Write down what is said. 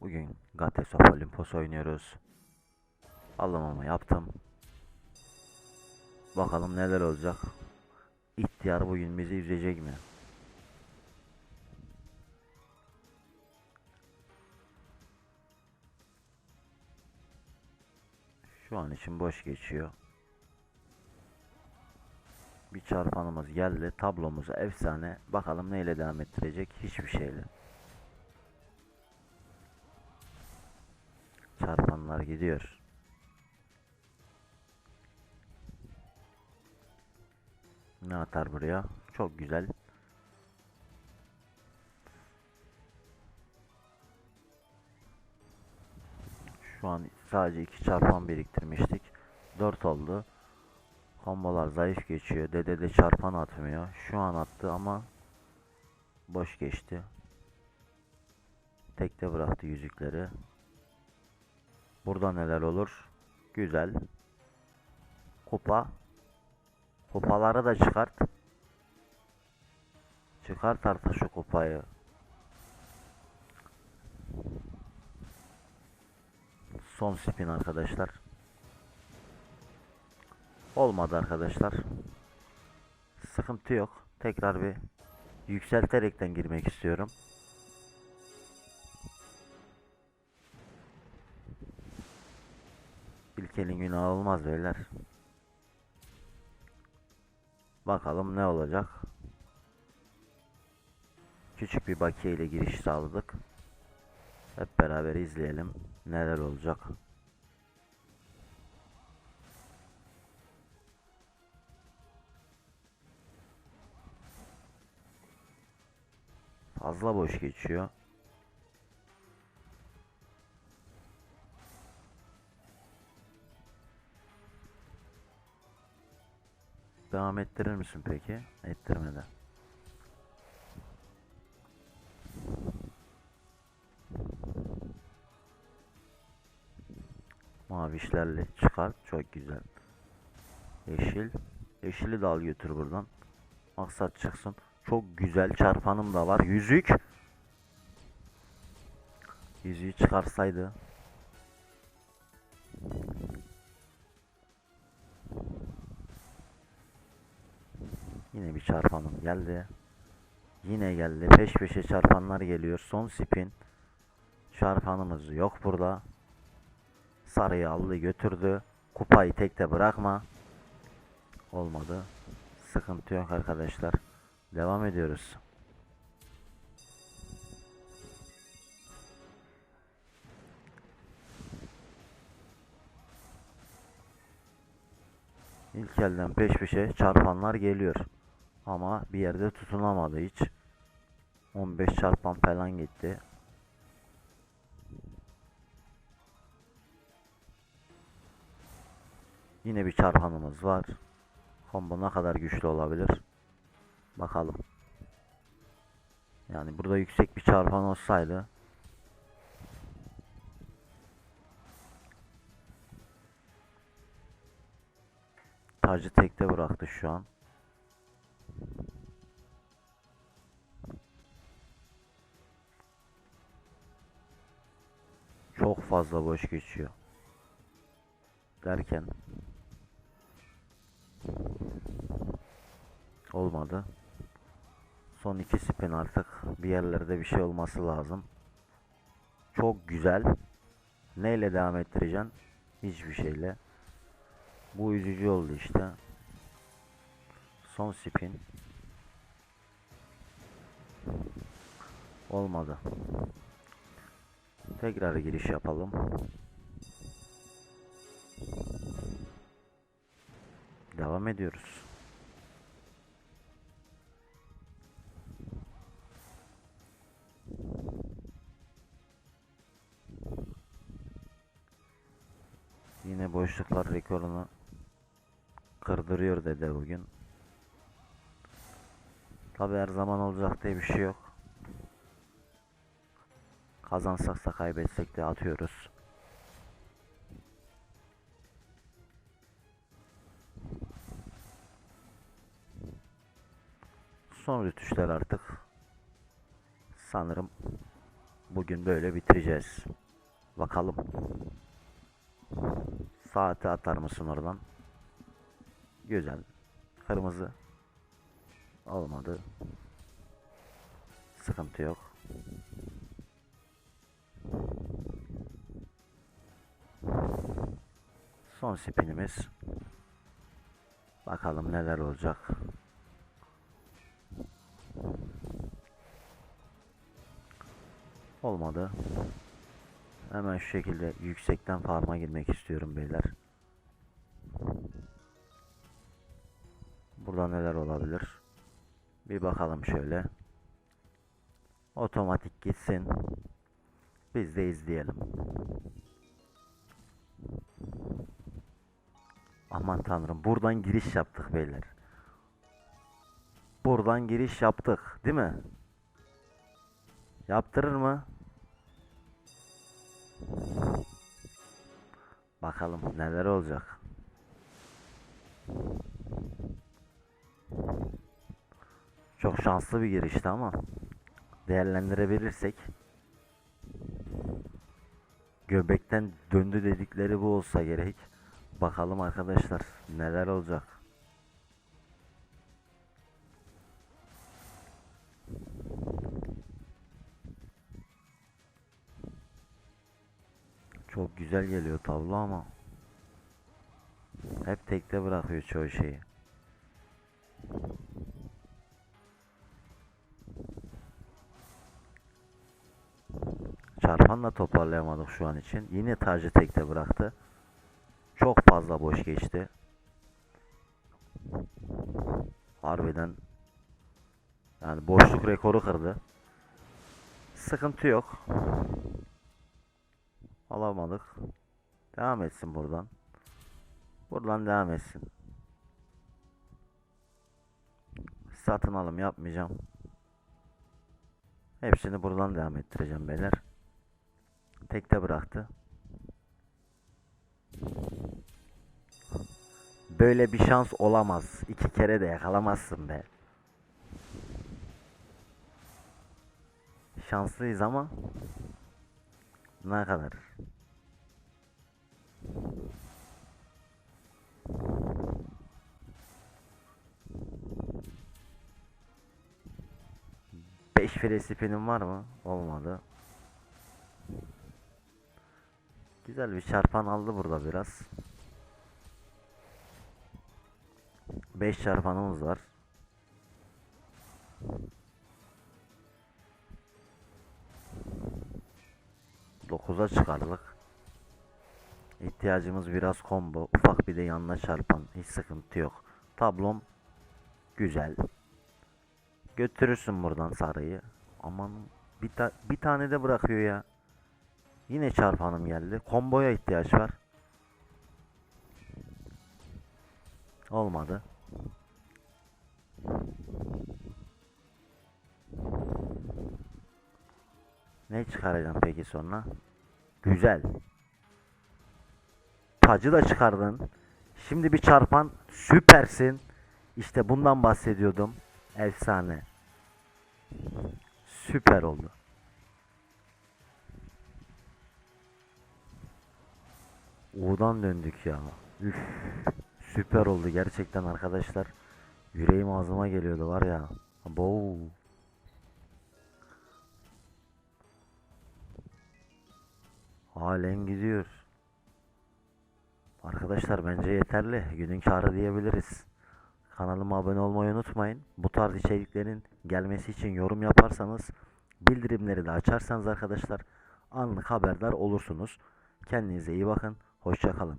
Bugün Gates of Olympus oynuyoruz. Alımımı yaptım. Bakalım neler olacak. İhtiyar bugün bizi üzecek mi? Şu an için boş geçiyor. Bir çarpanımız geldi. Tablomuz efsane. Bakalım neyle devam ettirecek? Hiçbir şeyle. Gidiyor. Ne atar buraya? Çok güzel. Şu an sadece iki çarpan biriktirmiştik. 4 oldu. Kombolar zayıf geçiyor. Dede de çarpan atmıyor. Şu an attı ama boş geçti. Tekte bıraktı yüzükleri. Burada neler olur? Güzel. Kupa. Kupaları da çıkart. Çıkart artık şu kupayı. Son spin arkadaşlar. Olmadı arkadaşlar. Sıkıntı yok. Tekrar bir yükselterekten girmek istiyorum. İlkelin günahı olmaz beyler. Bakalım ne olacak. Küçük bir bakiye ile giriş sağladık. Hep beraber izleyelim neler olacak. Fazla boş geçiyor. Devam ettirir misin peki? Ettirmeden. Mavişlerle çıkar. Çok güzel. Yeşil. Yeşili de al götür buradan. Maksat çıksın. Çok güzel çarpanım da var. Yüzük. Yüzüğü çıkarsaydı. Yine bir çarpanım geldi. Yine geldi. Peş peşe çarpanlar geliyor. Son spin. Çarpanımız yok burada. Sarıyı aldı götürdü. Kupayı tekte bırakma. Olmadı. Sıkıntı yok arkadaşlar. Devam ediyoruz. İlk elden peş peşe çarpanlar geliyor. Ama bir yerde tutunamadı hiç. 15 çarpan falan gitti. Yine bir çarpanımız var. Combo ne kadar güçlü olabilir? Bakalım. Yani burada yüksek bir çarpan olsaydı Tacı tekte bıraktı şu an. Fazla boş geçiyor. Derken olmadı. Son iki spin artık bir yerlerde bir şey olması lazım. Çok güzel. Neyle devam ettireceksin? Hiçbir şeyle. Bu üzücü oldu işte. Son spin. Olmadı. Tekrar giriş yapalım. Devam ediyoruz. Yine boşluklar rekorunu kırdırıyor dede bugün. Tabi her zaman olacak diye bir şey yok. Kazansak da kaybetsek de atıyoruz. Son rütüşler artık. Sanırım bugün böyle bitireceğiz. Bakalım. Saati atar mısın oradan? Güzel. Kırmızı. Olmadı. Sıkıntı yok. Son spinimiz. Bakalım neler olacak. Olmadı. Hemen şu şekilde yüksekten farma girmek istiyorum beyler. Burada neler olabilir? Bir bakalım şöyle. Otomatik gitsin. Biz de izleyelim. Aman tanrım buradan giriş yaptık beyler. Buradan giriş yaptık değil mi? Yaptırır mı? Bakalım neler olacak. Çok şanslı bir girişti ama değerlendirebilirsek göbekten döndü dedikleri bu olsa gerek. Bakalım arkadaşlar neler olacak. Çok güzel geliyor tablo ama hep tekte bırakıyor çoğu şeyi. Çarpanla toparlayamadık şu an için. Yine tacı tekte bıraktı. Çok fazla boş geçti. Harbiden yani boşluk rekoru kırdı. Sıkıntı yok. Alamadık. Devam etsin buradan. Buradan devam etsin. Satın alım yapmayacağım. Hepsini buradan devam ettireceğim beyler. Tekte bıraktı. Böyle bir şans olamaz. İki kere de yakalamazsın be. Şanslıyız ama ne kadar? Beş fire var mı? Olmadı. Güzel bir çarpan aldı burada biraz. 5 çarpanımız var. Dokuza çıkardık. İhtiyacımız biraz combo. Ufak bir de yanına çarpan. Hiç sıkıntı yok. Tablom güzel. Götürürsün buradan sarıyı. Aman bir, ta bir tane de bırakıyor ya. Yine çarpanım geldi. Komboya ihtiyaç var. Olmadı. Ne çıkaracağım peki sonra? Güzel. Tacı da çıkardın. Şimdi bir çarpan süpersin. İşte bundan bahsediyordum. Efsane. Süper oldu. U'dan döndük ya. Üf. Süper oldu gerçekten arkadaşlar. Yüreğim ağzıma geliyordu var ya. Bow. Halen gidiyor. Arkadaşlar bence yeterli. Günün karı diyebiliriz. Kanalıma abone olmayı unutmayın. Bu tarz içeriklerin gelmesi için yorum yaparsanız, bildirimleri de açarsanız arkadaşlar anlık haberdar olursunuz. Kendinize iyi bakın. Hoşça kalın.